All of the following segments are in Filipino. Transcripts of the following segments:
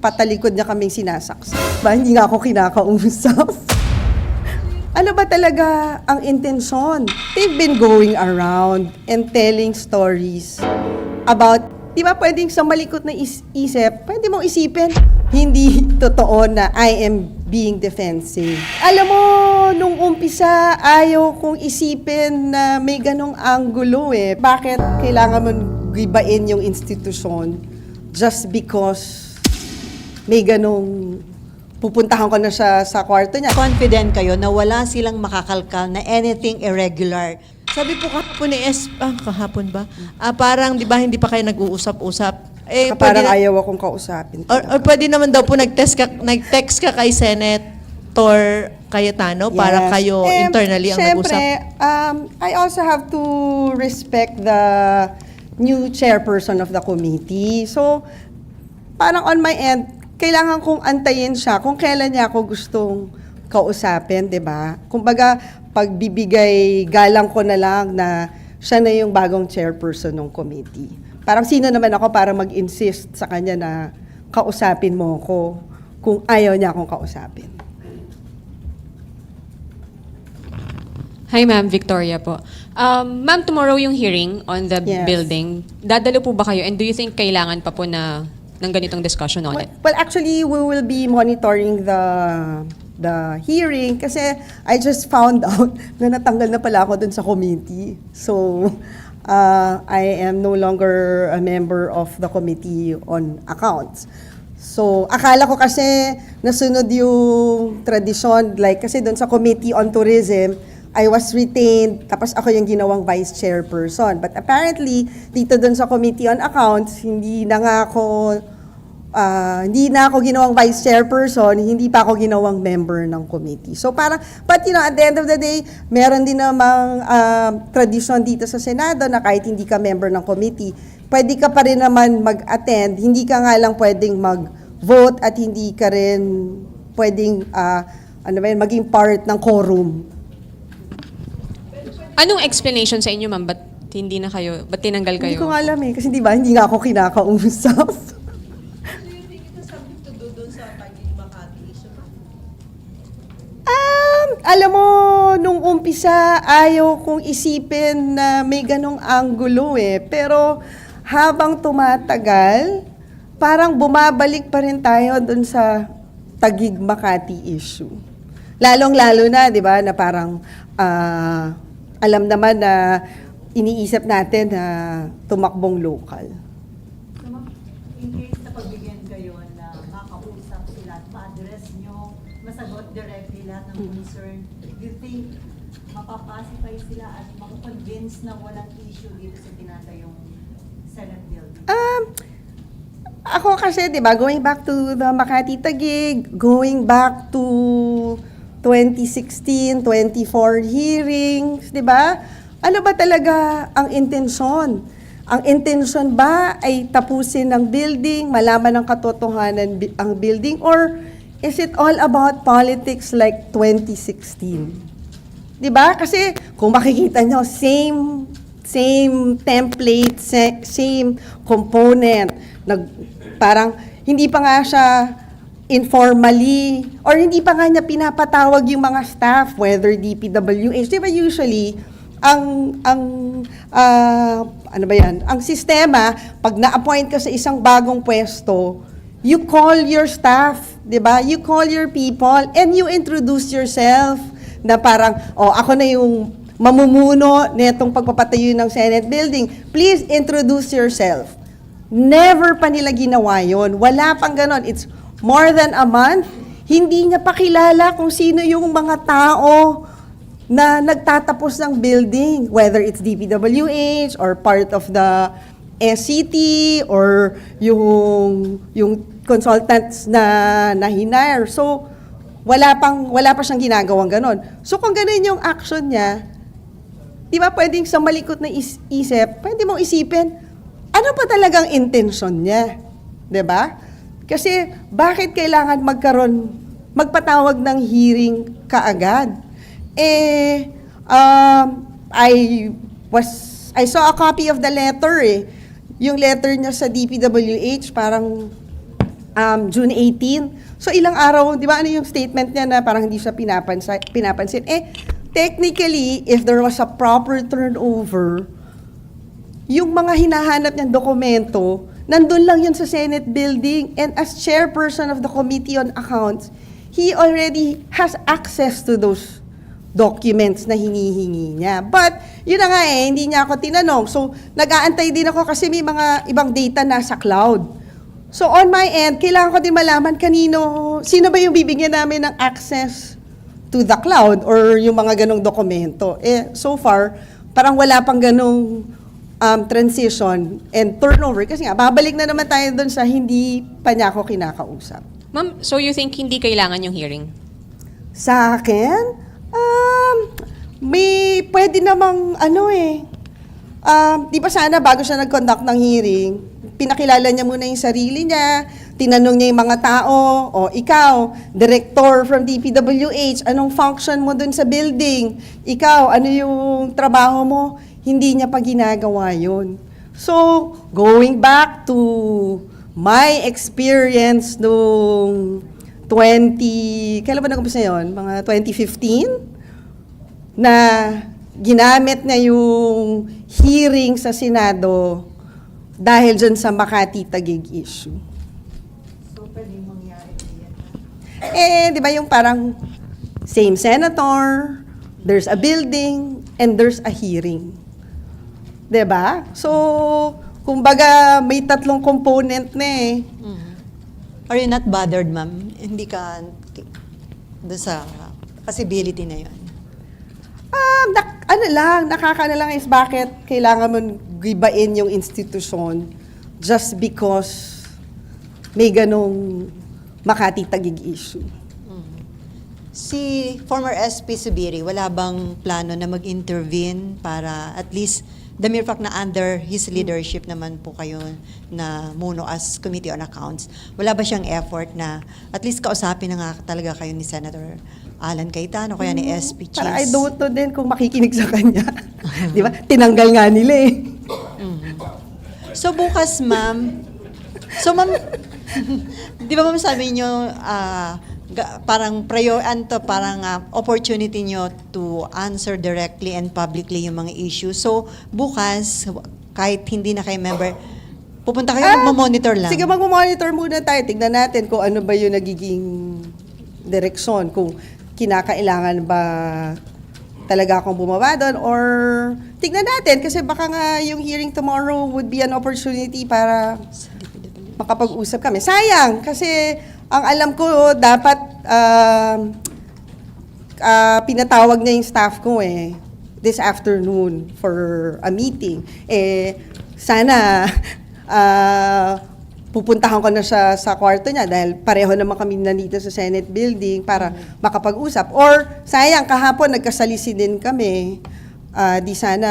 patalikod niya kaming sinasaksak. Ba, hindi nga ako kinakausap. ano ba talaga ang intensyon? They've been going around and telling stories about, di ba pwedeng sa malikot na is- isip, pwede mong isipin, hindi totoo na I am being defensive. Alam mo, nung umpisa, ayaw kong isipin na may ganong anggulo eh. Bakit kailangan mo gibain yung institusyon just because may ganong pupuntahan ko na siya sa kwarto niya. confident kayo na wala silang makakalkal na anything irregular. Sabi po kahapon ni S, ah, kahapon ba? Ah, parang, di ba, hindi pa kayo nag-uusap-usap? Eh, parang na- ayaw akong kausapin. or, or pwede naman daw po nag-text ka, nag-text ka kay Senator Cayetano para Yes. kayo Eh, internally ang syempre, nag-usap? um, I also have to respect the new chairperson of the committee. So, parang on my end, kailangan kong antayin siya kung kailan niya ako gustong kausapin, 'di ba? Kumbaga, pagbibigay galang ko na lang na siya na yung bagong chairperson ng committee. Parang sino naman ako para mag-insist sa kanya na kausapin mo ko kung ayaw niya akong kausapin. Hi, ma'am. Victoria po. Um, ma'am, tomorrow yung hearing on the Yes. building. Dadalo po ba kayo? And do you think kailangan pa po na ng ganitong discussion on Well, it? well, actually, we will be monitoring the the hearing kasi I just found out na natanggal na pala ako dun sa committee. So, uh, I am no longer a member of the committee on accounts. So, akala ko kasi nasunod yung tradisyon, like kasi dun sa committee on tourism, I was retained, tapos ako yung ginawang vice chairperson. But apparently, dito dun sa Committee on Accounts, hindi na nga ako, ah, hindi na ako ginawang vice chairperson, hindi pa ako ginawang member ng committee. So parang, but you know, at the end of the day, meron din namang ah, tradisyon dito sa Senado na kahit hindi ka member ng committee, pwede ka pa rin naman mag-attend, hindi ka nga lang pwedeng mag-vote at hindi ka rin pwedeng, ah, ano ba yun, maging part ng quorum. Anong explanation sa inyo, ma'am? Ba't hindi na kayo, ba't tinanggal Hindi kayo? ko nga alam eh. Kasi di ba, hindi nga ako kinakausap. Um, alam mo, nung umpisa, ayaw kong isipin na may ganong anggulo eh. Pero habang tumatagal, parang bumabalik pa rin tayo dun sa Tagig Makati issue. Lalong-lalo na, di ba, na parang ah, alam naman na iniisip natin na tumakbong local. In case na pagbigyan kayo na makausap sila at ma-address nyo, masagot directly lahat ng concern, do you think mapapacify sila at makakonvince na walang issue dito sa tinatayong Senate building? Um, ako kasi, di ba, going back to the Makati Tagig, going back to 2016, 24 hearings, di ba? Ano ba talaga ang intensyon? Ang intensyon ba ay tapusin ng building, malaman ng katotohanan ang building, or is it all about politics like 2016? 'Di ba? Kasi kung makikita nyo, same same template, sa- same component. Nag parang hindi pa nga siya informally or hindi pa nga niya pinapatawag yung mga staff whether DPWH. 'Di ba usually ang ang ah, ano ba 'yan? Ang sistema pag na-appoint ka sa isang bagong pwesto, you call your staff, 'di ba? You call your people and you introduce yourself na parang oh ako na yung mamumuno netong pagpapatayo ng Senate building. Please introduce yourself. Never pa nila ginawa yon. Wala pang ganon. It's more than a month. Hindi niya pakilala kung sino yung mga tao na nagtatapos ng building, whether it's DPWH or part of the SCT or yung yung consultants na na hinire. So wala pang wala pa siyang ginagawang ganon. So kung ganun yung action niya, di ba pwedeng sa malikot na is- isip, pwede mong isipin, ano pa talagang intention niya? Di ba? Kasi bakit kailangan magkaroon, magpatawag ng hearing kaagad? Eh, um, I was, I saw a copy of the letter eh. Yung letter niya sa DPWH, parang um, June 18. So ilang araw, di ba ano yung statement niya na parang hindi siya pinapansin, pinapansin. Eh, technically, if there was a proper turnover, yung mga hinahanap niyang dokumento, nandun lang yun sa Senate building. And as chairperson of the Committee on Accounts, he already has access to those documents na hinihingi niya. But, yun na nga eh, hindi niya ako tinanong. So, nag-aantay din ako kasi may mga ibang data nasa cloud. So, on my end, kailangan ko din malaman kanino, sino ba yung bibigyan namin ng access to the cloud or yung mga ganong dokumento. Eh, so far, parang wala pang ganong um, transition and turnover. Kasi nga, babalik na naman tayo doon sa hindi pa niya ako kinakausap. Ma'am, so you think hindi kailangan yung hearing? Sa akin, um, may pwede namang ano eh. Um, di ba sana bago siya nag-conduct ng hearing, pinakilala niya muna yung sarili niya, tinanong niya yung mga tao, o ikaw, director from DPWH, anong function mo dun sa building? Ikaw, ano yung trabaho mo? Hindi niya pa ginagawa yun. So, going back to my experience nung 20, kailan ba nag-umpisa yun? Mga 2015? Na ginamit niya yung hearing sa Senado dahil dyan sa Makati Tagig issue. So, pwedeng mangyari yan. Eh, di ba yung parang same senator, there's a building, and there's a hearing. Di ba? So, kumbaga may tatlong component na eh. Are you not bothered, ma'am? Hindi ka doon sa possibility na yun? Ah, nak- ano lang, nakaka na lang is bakit kailangan mo gibain yung institusyon just because may ganong Makati Tagig issue. Si former SP Subiri, wala bang plano na mag-intervene para at least the mere fact na under his leadership naman po kayo na muno as Committee on Accounts, wala ba siyang effort na at least kausapin na nga talaga kayo ni Senator Alan Cayetano, kaya ni SP Cheese? Para I don't know din kung makikinig sa kanya. Di ba? Tinanggal nga nila eh. So bukas, ma'am, so ma'am, di ba ma'am sabi niyo, ah, parang prayo, anto, parang ah, opportunity niyo to answer directly and publicly yung mga issues. So bukas, kahit hindi na kayo member, pupunta kayo, Ah, mag-monitor lang. Sige, mag-monitor muna tayo. Tignan natin kung ano ba yung nagiging direksyon. Kung kinakailangan ba talaga akong bumaba doon or tignan natin kasi baka nga yung hearing tomorrow would be an opportunity para makapag-usap kami. Sayang kasi ang alam ko dapat um, ah, pinatawag niya yung staff ko eh this afternoon for a meeting. Eh sana ah, pupuntahan ko na siya sa kwarto niya dahil pareho naman kami nandito sa Senate building para makapag-usap. Or sayang kahapon nagkasalisi din kami. Ah, di sana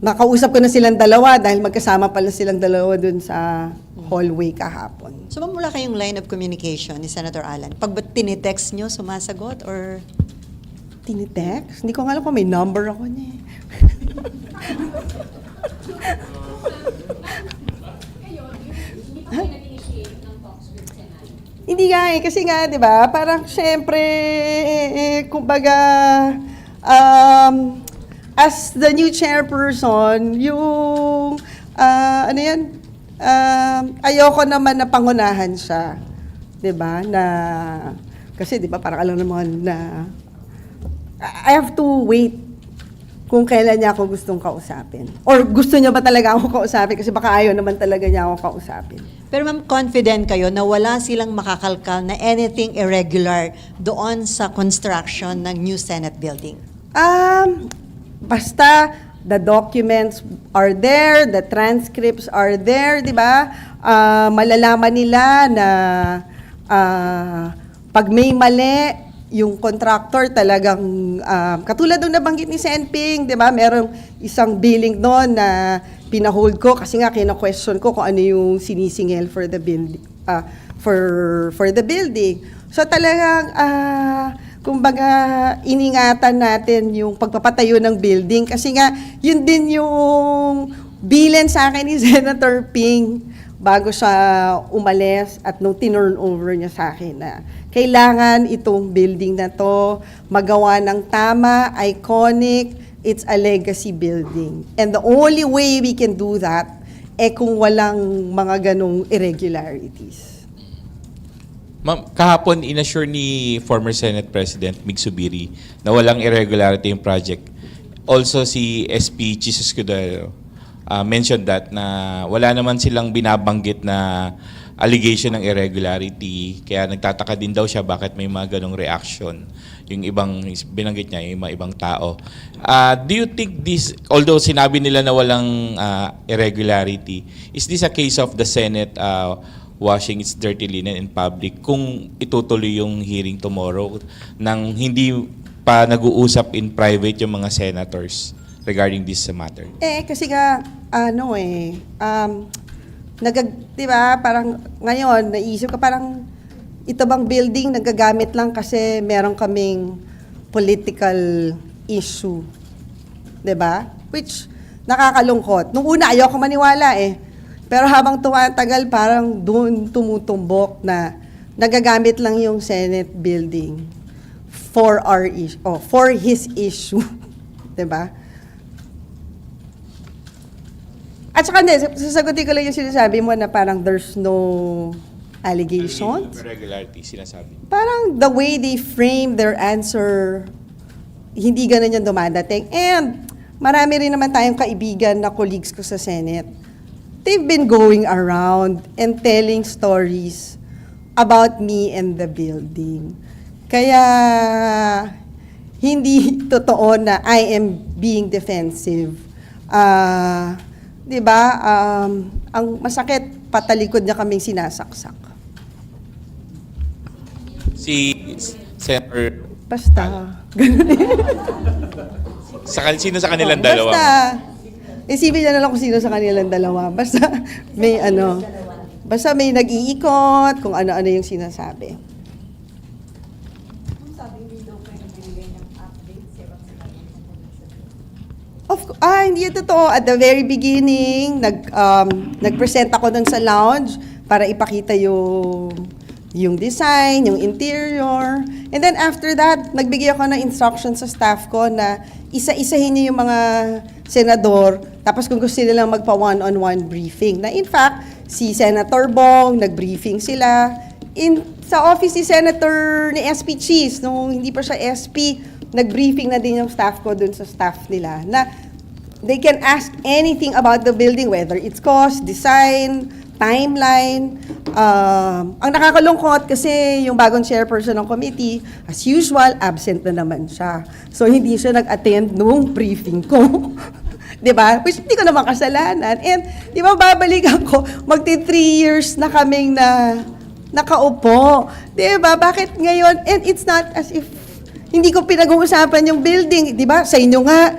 makausap ko na silang dalawa dahil magkasama pala silang dalawa dun sa hallway kahapon. So ma'am, wala kayong line of communication ni Senator Alan? Pag ba tinitext niyo, sumasagot or... Tinitext? Hindi ko nga alam kung may number ako niya. eh. Hindi nga eh, kasi nga, di ba, parang syempre, eh, eh, kumbaga, um, as the new chairperson, yung, ah, ano yan, um, ayoko naman na pangunahan siya. Di ba, na, kasi di ba, parang alam naman na, I have to wait kung kailan niya ako gustong kausapin. Or gusto niya ba talaga ako kausapin kasi baka ayaw naman talaga niya ako kausapin. Pero ma'am, confident kayo na wala silang makakalkal na anything irregular doon sa construction ng new Senate building? Um, basta the documents are there, the transcripts are there, di ba? Ah, malalaman nila na ah, pag may mali, yung contractor talagang, ah, katulad nung nabanggit ni Senping, di ba? Merong isang billing doon na pinahold ko kasi nga kina-question ko kung ano yung sinisingil for the building, ah, for, for the building. So talagang, ah, kumbaga, iningatan natin yung pagpapatayo ng building kasi nga, yun din yung bilen sa akin ni Senator Ping bago siya umalis at nung tinurn over niya sa akin na kailangan itong building na to magawa ng tama, iconic, it's a legacy building. And the only way we can do that eh kung walang mga ganong irregularities. Ma'am, kahapon inassure ni former Senate President Mig Subiri na walang irregularity yung project. Also si SP Jesus Escudero uh, mentioned that na wala naman silang binabanggit na allegation ng irregularity. Kaya nagtataka din daw siya bakit may mga ganong reaction yung ibang binanggit niya yung mga ibang tao. Uh, do you think this although sinabi nila na walang uh, irregularity, is this a case of the Senate uh, washing its dirty linen in public kung itutuloy yung hearing tomorrow nang hindi pa nag-uusap in private yung mga senators regarding this matter? Eh, kasi nga, ano eh, um, nagag, di ba, parang ngayon, naisip ka parang, ito bang building nagagamit lang kasi meron kaming political issue. Di ba? Which, nakakalungkot. Nung una, ayoko maniwala eh. Pero habang tumatagal, parang doon tumutumbok na nagagamit lang yung Senate building for our issue, oh, for his issue. ba? At saka hindi, sasagutin ko lang yung sinasabi mo na parang there's no allegations. Irregularity, sinasabi. Parang the way they frame their answer, hindi ganun yung dumadating. And marami rin naman tayong kaibigan na colleagues ko sa Senate. They've been going around and telling stories about me and the building. Kaya hindi totoo na I am being defensive. Ah, 'di ba? Um, ang masakit patalikod niya kaming sinasaksak. Si Senator, Basta. sa, kan- sino sa kanilang Oh, dalawa? Basta. Isipin na lang kung sino sa kanilang dalawa. Basta may ano. Basta may nag-iikot kung ano-ano yung sinasabi. Of ah, hindi yun totoo. At the very beginning, nag, um, nag-present ako dun sa lounge para ipakita yung, yung design, yung interior. And then after that, nagbigay ako ng instruction sa staff ko na isa-isahin niyo yung mga senador, tapos kung gusto nila magpa one-on-one briefing. Na in fact, si Senator Bong, nag-briefing sila. In, sa office ni Senator ni SP Cheese, nung hindi pa siya SP, nag-briefing na din yung staff ko dun sa staff nila na they can ask anything about the building, whether it's cost, design, timeline. Um, ang nakakalungkot kasi yung bagong chairperson ng committee, as usual, absent na naman siya. So, hindi siya nag-attend nung briefing ko. 'Di ba? Which hindi ko naman kasalanan. And, di ba, babalikan ko, magti three years na kaming na nakaupo. 'Di ba? Bakit ngayon? And it's not as if hindi ko pinag-uusapan yung building. 'Di ba? Sa inyo nga,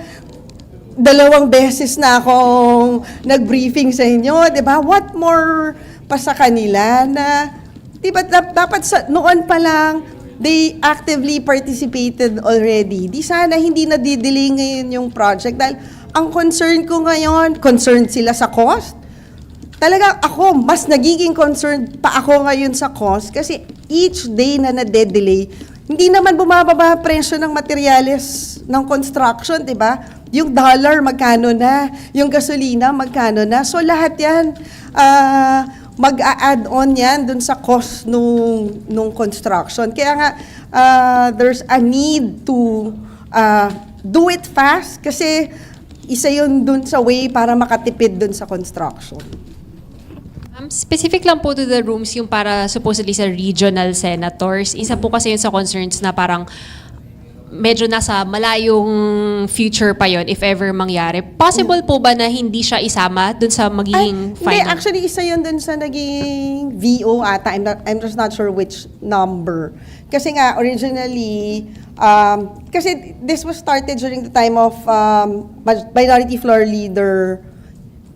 dalawang beses na akong nag-briefing sa inyo, 'di ba? What more pa sa kanila na 'di ba dap- dapat sa noon pa lang they actively participated already. Di sana hindi na didelay ngayon yung project dahil ang concern ko ngayon, concerned sila sa cost. Talaga ako, mas nagiging concerned pa ako ngayon sa cost kasi each day na nade-delay, hindi naman bumababa ang presyo ng materyales ng construction, di ba? Yung dollar, magkano na? Yung gasolina, magkano na? So lahat yan, ah, mag-a-add on yan dun sa cost nung, nung construction. Kaya nga, ah, there's a need to ah, do it fast kasi isa yun dun sa way para makatipid dun sa construction. Um, specific lang po to the rooms yung para supposedly sa regional senators. Isa po kasi yun sa concerns na parang medyo nasa malayong future pa yon if ever mangyari. Possible po ba na hindi siya isama dun sa Ay, magiging hindi, final? actually, isa yun dun sa naging VO ata. I'm, not, I'm just not sure which number. Kasi nga, originally, um, kasi this was started during the time of um, Minority Floor Leader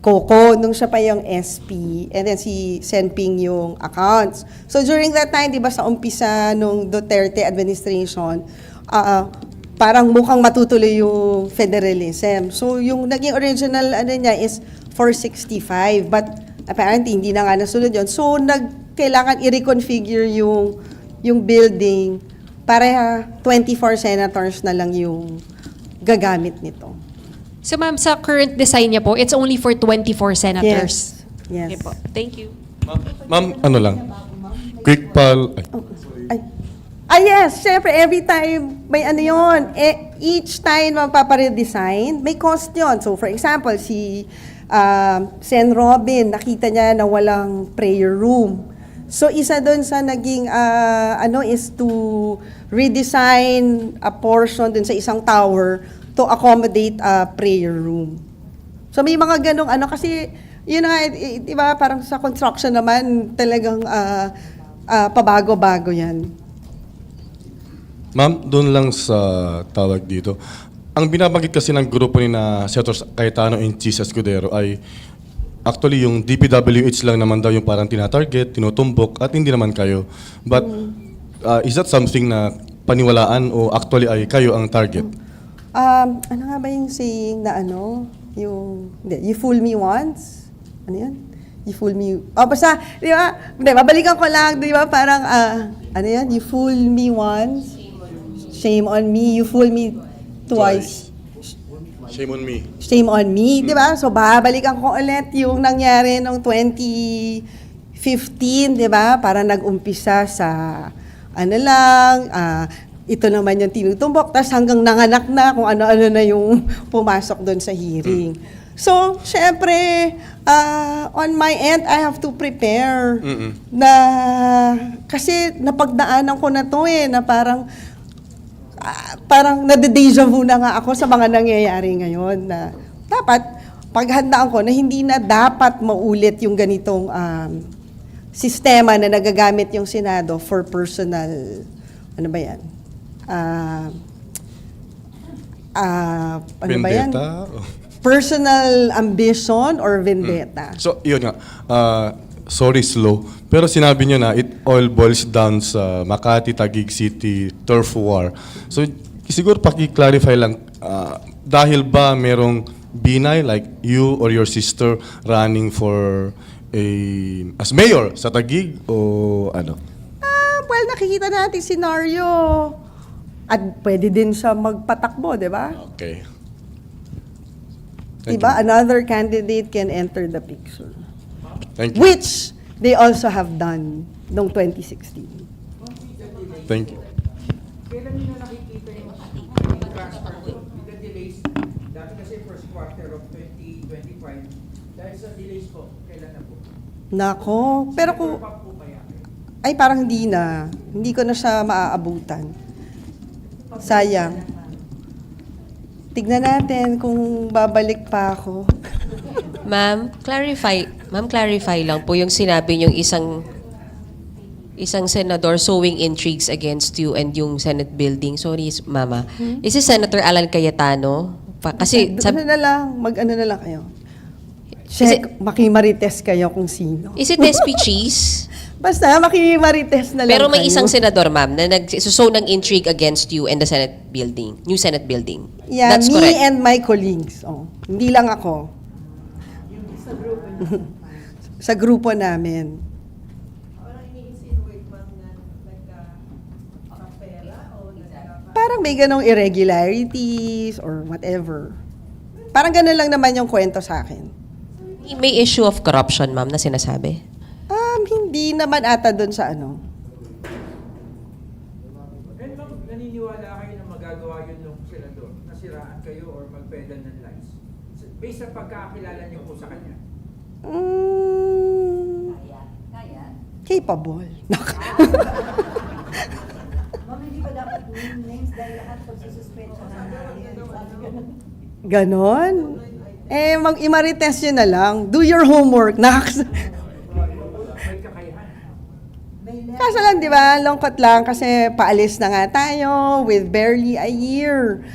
Coco, nung siya pa yung SP, and then si Senping yung accounts. So during that time, di ba sa umpisa nung Duterte administration, ah, parang mukhang matutuloy yung federalism. So yung naging original ano niya is 465, but Apparently, hindi na nga nasunod yon So, nag, kailangan i-reconfigure yung, yung building para 24 senators na lang yung gagamit nito. So ma'am, sa current design niya po, it's only for 24 senators. Yes. Okay po. Thank you. Ma'am, ano lang? Quick pal... Ay, Ay, ah yes, syempre, every time, may ano yun, eh, each time magpaparedesign, may cost yun. So, for example, si um, Sen Robin, nakita niya na walang prayer room. So, isa doon sa naging, ah, ano, is to redesign a portion dun sa isang tower to accommodate a prayer room. So may mga ganong ano kasi yun na nga, eh, di ba parang sa construction naman talagang ah, ah, pabago-bago yan. Ma'am, doon lang sa tawag dito. Ang binabanggit kasi ng grupo ni na Senator Cayetano and Chis Escudero ay actually yung DPWH lang naman daw yung parang tinatarget, tinutumbok, at hindi naman kayo. But uh, is that something na paniwalaan o actually ay kayo ang target? Um, ano nga ba yung saying na ano? Yung, hindi, you fool me once? Ano yun? You fool me... Oh, basta, di ba? Hindi, babalikan ko lang, di ba? Parang, ah, ano yan? You fool me once? Shame on me. You fool me twice. Shame on me. Shame on me, di ba? So, babalikan ko ulit yung nangyari noong 2015, di ba? Para nag-umpisa sa, ano lang, ah, ito naman yung tinutumbok, tapos hanggang nanganak na kung ano-ano na yung pumasok doon sa hearing. So, syempre, ah, on my end, I have to prepare Mm-mm. na, kasi napagdaanan ko na to eh, na parang, ah, parang nade-deja vu na nga ako sa mga nangyayari ngayon na dapat paghandaan ko na hindi na dapat maulit yung ganitong um, sistema na nagagamit yung Senado for personal, ano ba yan? Ah, ah, ano ba yan? Vendetta? Personal ambition or vendetta. So, yun nga. Uh, sorry, slow. Pero sinabi nyo na it all boils down sa Makati, Taguig City, turf war. So, siguro paki-clarify lang, uh, dahil ba merong binay like you or your sister running for a as mayor sa Taguig o ano? Ah, well, nakikita natin scenario. At pwede din siya magpatakbo, di ba? Okay. Thank Diba? Another candidate can enter the picture. Thank you. Which they also have done noong 2016. Thank you. Kailan nyo na nakikita yung transfer with the delays? Dati kasi first quarter of 2025. Dahil sa delays po, kailan na po? Nako, pero po kaya? ay parang hindi na. Hindi ko na siya maaabutan. Sayang. Tignan natin kung babalik pa ako. Ma'am, clarify, ma'am, clarify lang po yung sinabi yung isang isang senador sowing intrigues against you and yung Senate building. Sorry, mama. Is it Senator Alan Cayetano? Pa- kasi sab- ano na lang, mag-ano na lang kayo. Check, makimarites kayo kung sino. is it SP Cheese? Basta, makimarites na lang Pero may kayo. isang senador, ma'am, na nagsow ng intrigue against you and the Senate building, new Senate building. Yeah, That's me correct. and my colleagues. Oh, hindi lang ako. Sa grupo namin. Parang may ganong irregularities or whatever. Parang ganun lang naman yung kwento sa akin. May issue of corruption, ma'am, na sinasabi. Hindi naman ata doon sa ano. And ma'am, naniniwala kayo na magagawa yun ng senador? Nasiraan kayo or magpedal ng lies? Based sa pagkakakilala niyo po sa kanya. Mm, capable. Ma'am, hindi ba dapat doing names dahil lahat pagsususpension na natin? Ganon? Eh, mag-imarites yun na lang. Do your homework. Nakaks-. Kaso lang, di ba, lungkot lang kasi paalis na nga tayo with barely a year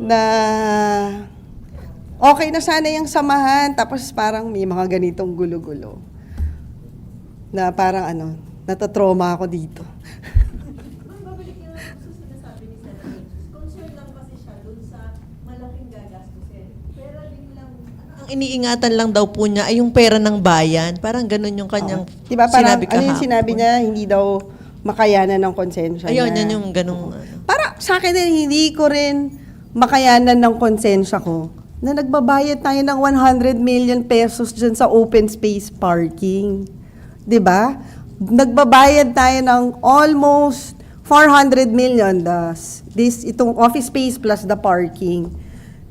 na okay na sana yung samahan tapos parang may mga ganitong gulo-gulo na parang ano, natatroma ako dito. iniingatan lang daw po niya ay yung pera ng bayan. Parang ganun yung kanyang Di ba parang, sinabi ano yung kahapon. sinabi niya, hindi daw makayanan ng konsensya Ayun, niya. yan yung ganung ano. Para sa akin din, hindi ko rin makayanan ng konsensya ko na nagbabayad tayo ng 100 million pesos dyan sa open space parking. 'Di ba? Nagbabayad tayo ng almost 400 million das this itong office space plus the parking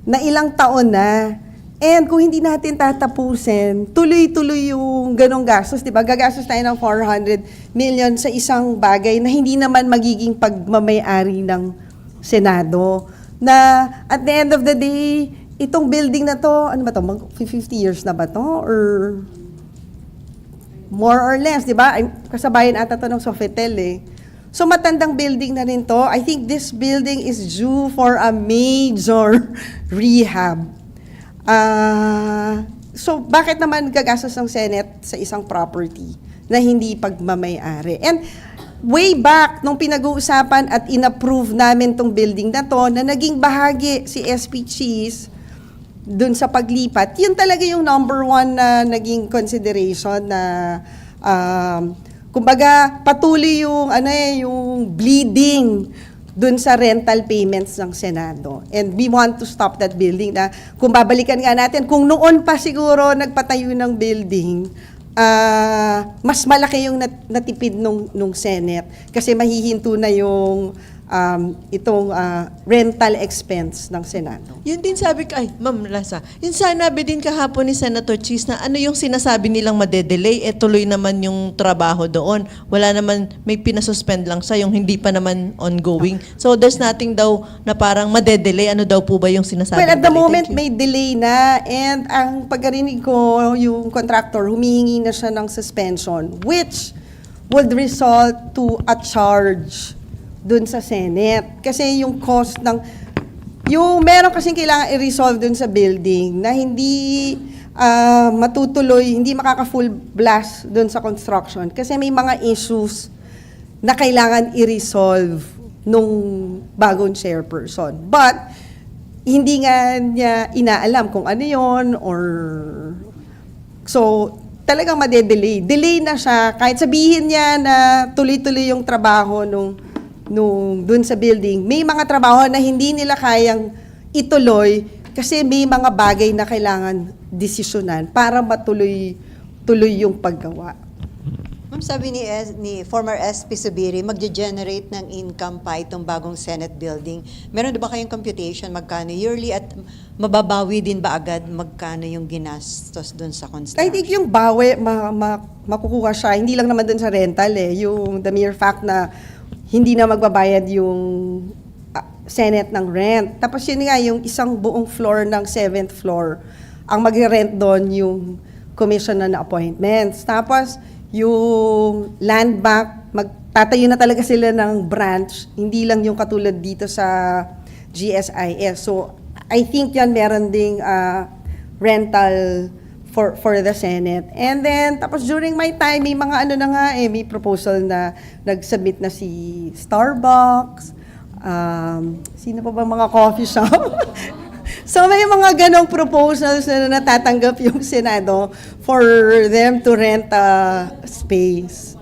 na ilang taon na And kung hindi natin tatapusin, tuloy-tuloy yung ganong gastos, di ba? Gagastos tayo ng 400 million sa isang bagay na hindi naman magiging pagmamayari ng Senado. Na at the end of the day, itong building na to, ano ba to, mag 50 years na ba to? Or more or less, di ba? Ay, Kasabayan ata to ng Sofitel eh. So matandang building na rin to. I think this building is due for a major rehab. Ah, so bakit naman gagastos ng Senate sa isang property na hindi pagmamayari? And way back nung pinag-uusapan at inapprove namin tong building na to na naging bahagi si SP Cheese dun sa paglipat, yun talaga yung number one na naging consideration na um, kumbaga patuloy yung ano eh, yung bleeding dun sa rental payments ng Senado. And we want to stop that building na kung babalikan nga natin, kung noon pa siguro nagpatayo ng building, ah, mas malaki yung nat- natipid nung, nung Senate kasi mahihinto na yung um, itong ah, rental expense ng Senado. Yun din sabi ko, ay, Ma'am Lasa, yun sanabi din kahapon ni Senator Cheese na ano yung sinasabi nilang madedelay, eh tuloy naman yung trabaho doon. Wala naman, may pinasuspend lang sa yung hindi pa naman ongoing. So there's nothing daw na parang madedelay. Ano daw po ba yung sinasabi? Well, at the moment, may delay na and ang pagkarinig ko, yung contractor, humihingi na siya ng suspension, which would result to a charge dun sa Senate. Kasi yung cost ng... Yung meron kasing kailangan i-resolve dun sa building na hindi ah, matutuloy, hindi makaka-full blast dun sa construction. Kasi may mga issues na kailangan i-resolve nung bagong chairperson. But, hindi nga niya inaalam kung ano yon or so talagang madedelay. Delay na siya kahit sabihin niya na tuloy-tuloy yung trabaho nung nung dun sa building. May mga trabaho na hindi nila kayang ituloy kasi may mga bagay na kailangan desisyonan para matuloy tuloy yung paggawa. Ma'am, sabi ni, S- ni former SP Subiri, magge-generate ng income pa itong bagong Senate building. Meron ba kayong computation magkano yearly at mababawi din ba agad magkano yung ginastos doon sa construction? I think yung bawi, ma, ma- makukuha siya, hindi lang naman dun sa rental eh, yung the mere fact na hindi na magbabayad yung ah, Senate ng rent. Tapos yun nga, yung isang buong floor ng seventh floor, ang magre-rent doon yung commission na appointments. Tapos yung land bank, magtatayo na talaga sila ng branch, hindi lang yung katulad dito sa GSIS. So, I think yan meron ding ah, rental for for the Senate. And then tapos during my time may mga ano na nga eh may proposal na nag-submit na si Starbucks. Um, sino pa ba mga coffee shop? so may mga ganong proposals na natatanggap yung Senado for them to rent a space.